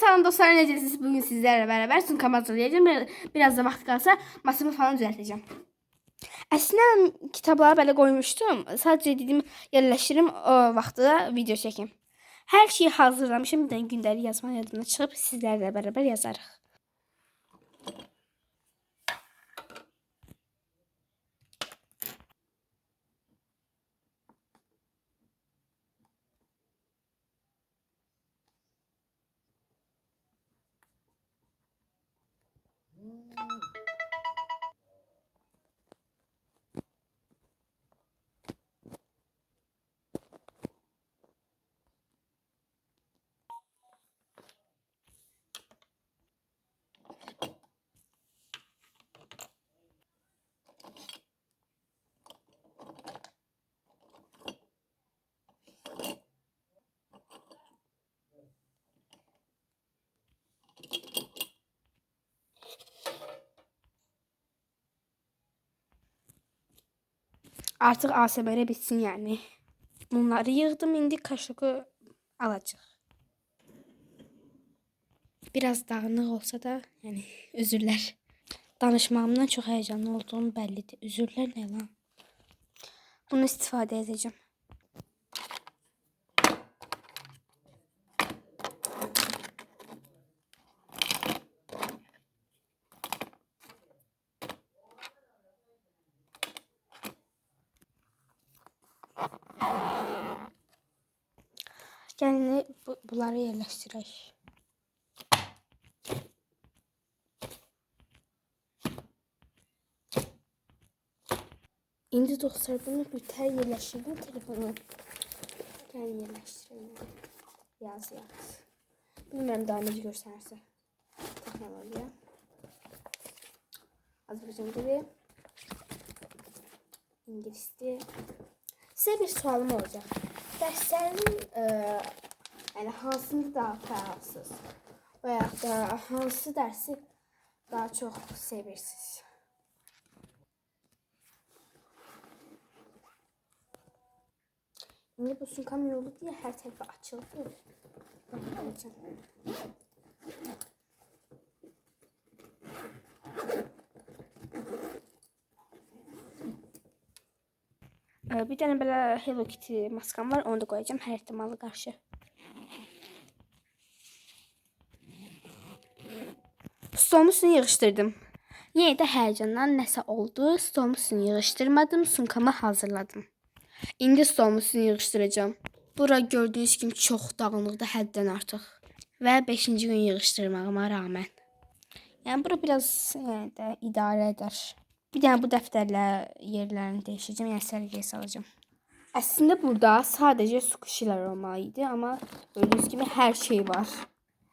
Salam dostlar necəsiniz? Bugün sizlerle beraber sunkam hazırlayacağım. Bir- Biraz da vaxt qalsa masamı falan düzəltəcəm. Əslində kitabları belə qoymuşdum. Sadəcə dedim yerləşdirim o vaxtı video çəkim. Hər şeyi hazırlamışım. Bir dənə gündəlik yazma yadımdan çıxıb sizlərlə beraber yazarıq. Artıq ASMR bitsin yəni. Bunları yığdım. İndi kaşığı alacaq. Biraz dağınıq olsa da, yəni üzürlər. Danışmağımdan çox həyecanlı olduğum bəllidir. Üzürlər nə lan? Bunu istifadə edəcəm. Gəlin bu, bunları yerləşdirək. İndi dostlar bunu bütər yerləşdirdim telefonu. Gəlin yerləşdireyim. Yaz yaz. Bilmirəm daha necə göstərsə. Texnologiya. Azərbaycan dili. İngilis dili. Sizə bir sualım olacaq. Dərslərin yəni hansında daha fəalsınız? Və ya da hansı dərsi daha çox sevirsiniz? İndi bu sunkam yolu diye her tarafa açıldı. Bakacağım. Ee, Bir tane böyle Hello Kitty maskam var. Onu da koyacağım her ihtimale karşı. Stolumun üstünü yığışdırdım. Yenə də həyəcandan nəsə oldu. Stolumun üstünü yığışdırmadım. Sunkamı hazırladım. İndi stolumun üstünü yığışdıracağım. Bura gördüyünüz kimi çox dağınıqda həddən artıq. Və 5-ci gün yığışdırmağıma rağmen. Yəni bura biraz yəni də idarə edər. Bir dənə bu dəftərlə yerlərini dəyişəcəm, yəni səliqəyə salacağım. Əslində burada sadəcə squishy'lər olmalı idi, amma gördüyünüz kimi hər şey var.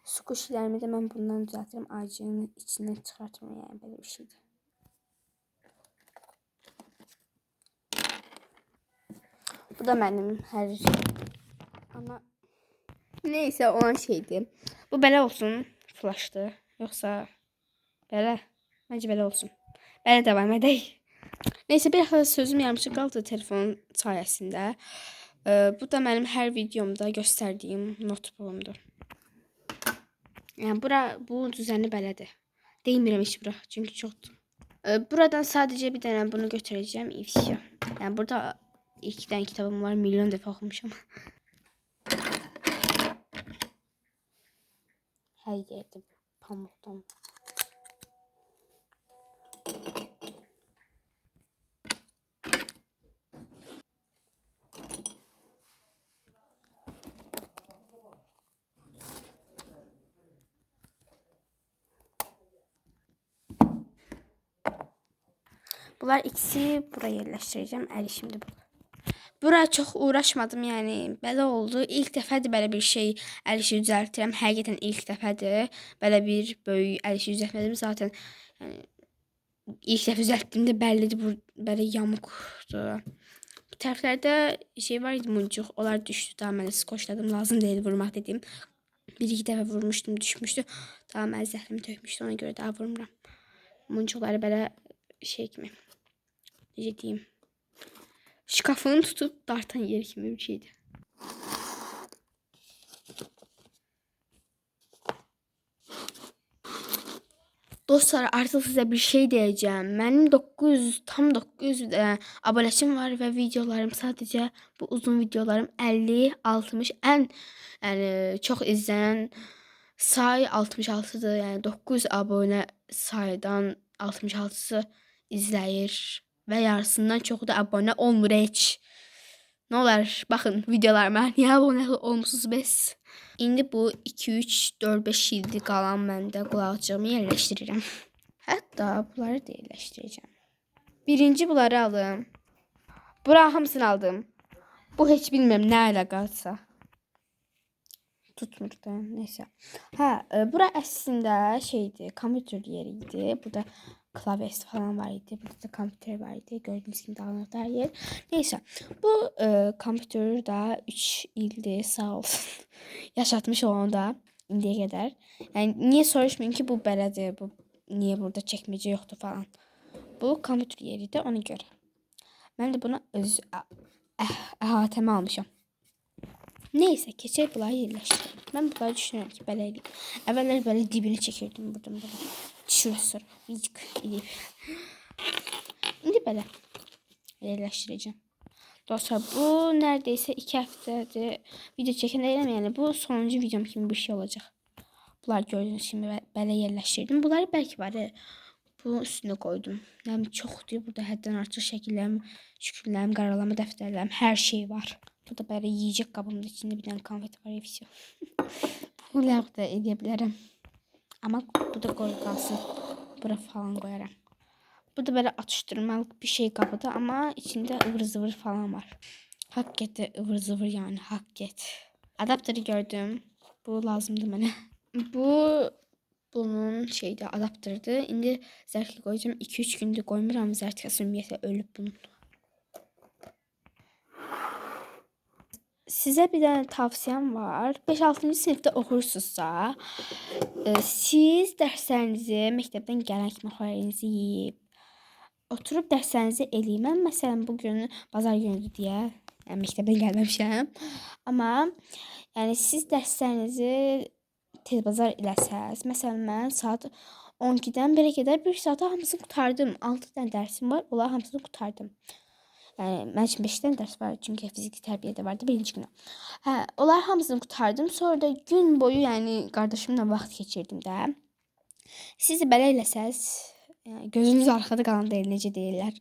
Squishy'lərimi də mən bundan düzəltirəm, acığın içindən çıxartmam, yəni belə bir şeydir. Bu da benim her Ama neyse olan şeydi. Bu belə olsun. Flash'tı. Yoksa belə. Bence belə olsun. Belə devam edək. Neyse bir hafta sözüm yarımçıq qaldı telefonun sayəsində. Bu da benim her videomda göstərdiyim notebook'umdur. Yani bura bu düzəni belədir. Deymirəm heç bura. Çünki çoxdur. Ee, buradan sadece bir dənə bunu götürəcəm. İfşa. Yani burada iki tane kitabım var. Milyon defa okumuşum. Her yerde pamuktan. Bunlar ikisi buraya yerleştireceğim. Əli şimdi bu. Bura çox uğraşmadım, yəni belə oldu. İlk dəfədir belə bir şey əl işi düzəltirəm. Həqiqətən ilk dəfədir. Belə bir böyük əl işi düzəltmədim zaten. Yəni ilk dəfə düzəltdiyimdə bəllidir bu belə yamuqdur. Bu tərəflərdə şey var idi muncuq. Onlar düşdü. Daha mən skoçladım. Lazım deyil vurmaq dedim. Bir iki dəfə vurmuşdum, düşmüşdü. Daha mən zəhrimi tökmüşdü. Ona görə daha vurmuram. Muncuqları belə şey kimi. Necə deyim? Şkafını tutup dartan yer kimi bir şeydi. Dostlar artık size bir şey diyeceğim. Benim 900 tam 900 e, aboneçim var ve videolarım sadece bu uzun videolarım 50 60 en yani çok izlenen say 66'dır. Yani 900 abone saydan 66'sı izləyir və yarısından çoxu da abone olmur heç. Nə olar, baxın videolarıma niyə abunə olmusunuz bəs? İndi bu 2 3 4 5 ildir qalan məndə qulaqcığımı yerləşdirirəm. Hətta bunları da yerləşdirəcəm. Birinci bunları alım. Bura hamısını aldım. Bu heç bilmirəm nə əlaqəsə. Tutmur da neysə. Hə, e, bura əslində şeydi, kompüter yeri idi. Burada klavyesi falan var idi. Burada da kompüter var idi. Gördüğünüz gibi dağınıkta her yer. Neyse. Bu e, kompütür da 3 ildir sağ olsun. Yaşatmış onu da indiyə qədər. Yəni niyə soruşmayın ki, bu belədir, bu niyə burada çəkməcə yoxdur falan. Bu kompüter yeridir ona görə. Mən də buna öz əhatəmə almışam. Neyse keçək bunları yerləşdirelim. Mən bunları düşünürəm ki, belə eləyim. Əvvəllər belə dibini çəkirdim buradan belə. Şurası birazcık iyi. Şimdi böyle yerleştireceğim. Dostlar bu neredeyse iki haftadır video çeken değilim yani bu sonuncu videom kimi bir şey olacak. Bunlar gördüğünüz şimdi böyle yerleştirdim. Bunları belki var bunun üstüne koydum. qoydum. Nəm çoxdur. Burada həddən artıq şəkillərim, şükürlərim, qaralama dəftərlərim, hər şey var. Şey. Burada belə yeyəcək qabımın içində bir dənə konfet var, evsiyo. Bunu ləğv də edə bilərəm. Amma bu da qoy qalsın. Bura falan qoyaram. Bu da böyle atıştırmalık bir şey qabıdır ama içinde ıvır zıvır falan var. Hakikaten ıvır zıvır yani hakikaten. Adaptörü gördüm. Bu lazımdı mənə. Bu bunun şeydi adaptörüdür. İndi zərfə qoyacağım. 2-3 gündür qoymuram. Zərfəsi ümumiyyətlə ölüb bunun. Sizə bir dənə tavsiyəm var. 5-6-cı sinifdə oxursunuzsa, e, siz dərslərinizi məktəbdən gələn kimi xörəyinizi yeyib oturup derslerinizi eləyin. Mən məsələn bu bazar günüdür deyə, yəni məktəbdən gəlməmişəm. Amma yəni siz dərslərinizi tez bazar eləsəz, məsələn mən saat 12-dən 1-ə qədər bir saata hamısını qurtardım. 6 dənə dərsim var, onlar hamısını qurtardım. Yəni mən üçün 5 dənə dərs var, çünki fiziki tərbiyə də vardı birinci günü. Hə, onlar hamısını qurtardım. Sonra da gün boyu yəni qardaşımla vaxt keçirdim də. Siz belə eləsəz, gözünüz arxada qalan deyil, necə deyirlər.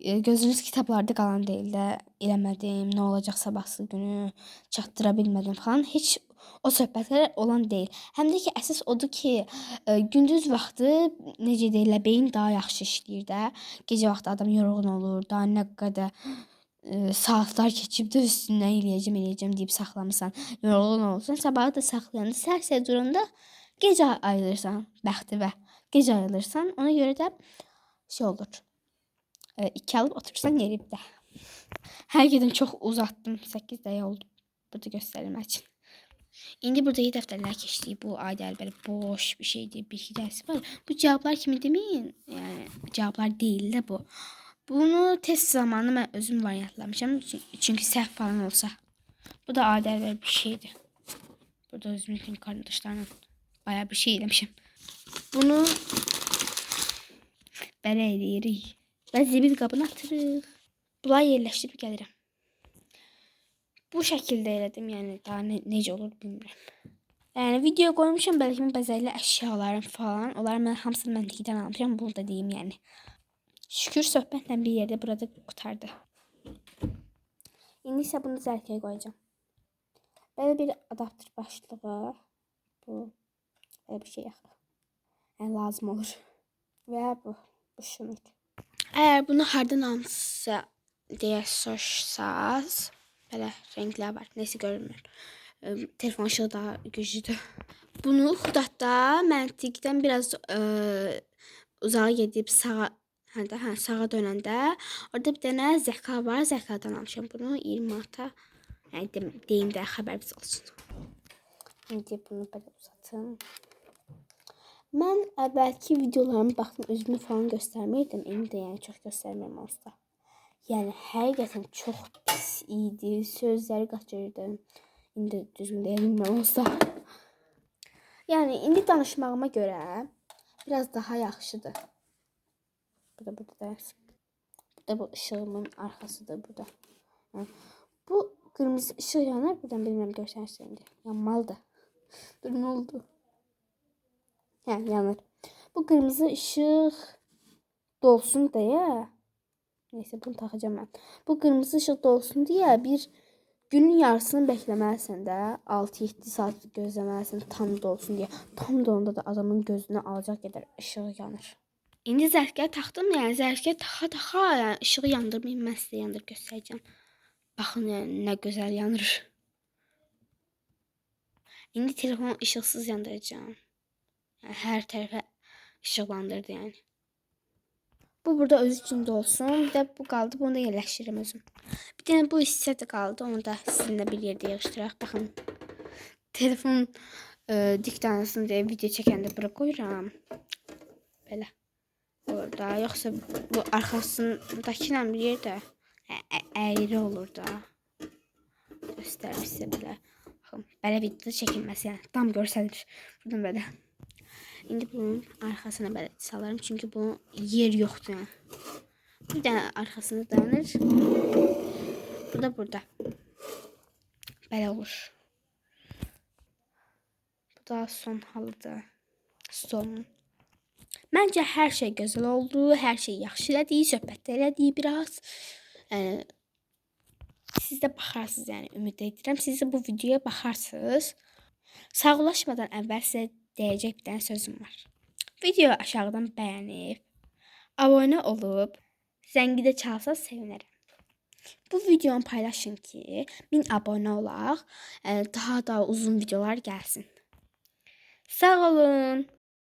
E, Gözünüz kitablarda qalan deyil də eləmədim, nə olacaq sabahsı günü, çatdıra bilmədim falan. Heç o söhbətlər olan deyil. Həm də ki, əsas odur ki, e, gündüz vaxtı necə deyirlər, beyin daha yaxşı işləyir də. Gecə vaxtı adam yorğun olur, daha nə qədər e, saatlar keçib də üstündən eləyəcəm, eləyəcəm deyib saxlamısan, yorğun olursan, sabahı da saxlayanda, səhər-səhər duranda gecə ayılırsan bəxtivə. Gecə ayılırsan, ona görə də şey olur. E, iki alıp otursan yerinde. Herkesten çok uzattım. 8 dəqiqə oldu burada göstərmək üçün. İndi burada iyi dəftərlər keçdik. Bu aydəl belə boş bir şeydir. Bir iki dərsi var. Bu cavablar kimi deməyin. Yəni cavablar deyil də bu. Bunu test zamanı mən özüm variantlamışam. Çün- Çünki səhv falan olsa. Bu da aydəl belə bir şeydir. Burada özümün qardaşlarla bayağı bir şey eləmişəm. Bunu belə eləyirik. Və zibil qabına atırıq. Bunları yerləşdirib gəlirəm. Bu şəkildə elədim, yəni daha ne, necə olur bilmirəm. Yəni video qoymuşam bəlkə mən bəzəkli əşyalarım falan. Onları mən hamısını məntiqdən almışam. Bunu da deyim yəni. Şükür söhbətlə bir yerdə burada qurtardı. İndi isə bunu zərfəyə qoyacağam. Belə bir adaptör başlığı. Bu belə bir şey yaxı. Yəni lazım olur. Və bu bu şunun. Eğer bunu hardan almışsa diye sorsanız böyle renkler var. Neyse görünmüyor. Telefon ışığı daha güçlüdür. Bunu Xudatda məntiqdən biraz e, uzağa gedib sağa hə hə sağa dönəndə orada bir dənə zəka var. Zəkadan almışam bunu 20 manata. Yəni deyim, deyim də xəbəriniz olsun. İndi bunu belə uzatım. Mən əvvəlki videolarıma baxdım, özümü falan göstərməydim. İndi də yəni çox göstərmirəm onsuz da. Yəni həqiqətən çox pis idi. Sözləri qaçırdım. İndi düzgün deyə bilmirəm onsuz da. Yəni indi danışmağıma görə biraz daha yaxşıdır. Bu da burada da. Bu da bu ışığımın arkasıdır burada. Ha. Bu kırmızı ışık yanar. Buradan bilmem göstersin şimdi. Yanmalıdır. Dur ne oldu? Ha, yanır. Bu kırmızı ışık dolsun diye. Neyse bunu takacağım ben. Bu kırmızı ışık dolsun diye bir günün yarısını beklemelisin də 6-7 saat gözləməlisən tam dolsun diye. Tam dolanda da adamın gözünü alacak qədər ışığı yanır. İndi zərfgah taxdım, yəni zərfgah taxa taxa, yəni işığı yandırmayım, mən sizə yandır göstərəcəm. Baxın yəni nə gözəl yanır. İndi telefonu ışıqsız yandıracağım. Yəni, hər tərəfə ışıqlandırdı yəni. Bu burada öz içində olsun. Bir də bu qaldı. Bunu da yerləşdirirəm özüm. Bir dənə bu hissə də qaldı. Onu da sizinlə bir yerdə yığışdıraq. Baxın. Telefon e, diktanasını deyə video çəkəndə bura qoyuram. Belə. Orada. Yoxsa bu arxasındakı ilə bir yerdə ə- ə- əyri olur da. Göstərim sizə belə. Baxın. Belə video çəkilməsi yəni. Tam görsəlir. Buradan belə. İndi bunun arkasına belə salarım çünkü bunun yer yoxdur. Yəni. Bir dənə arxasına dayanır. Bu da burada. Belə olur. Bu da son halıdır. Son. Məncə hər şey gözəl oldu, hər şey yaxşı elədik, söhbət elədik biraz. Yəni siz də baxarsınız, yəni ümid edirəm. Siz də bu videoya baxarsınız. Sağollaşmadan əvvəl sizə deyəcək bir dənə sözüm var. Videoyu aşağıdan bəyənib, abunə olub, zəngi də çalsa sevinərəm. Bu videonu paylaşın ki, 1000 abunə olaq, ə, daha da uzun videolar gəlsin. Sağ olun.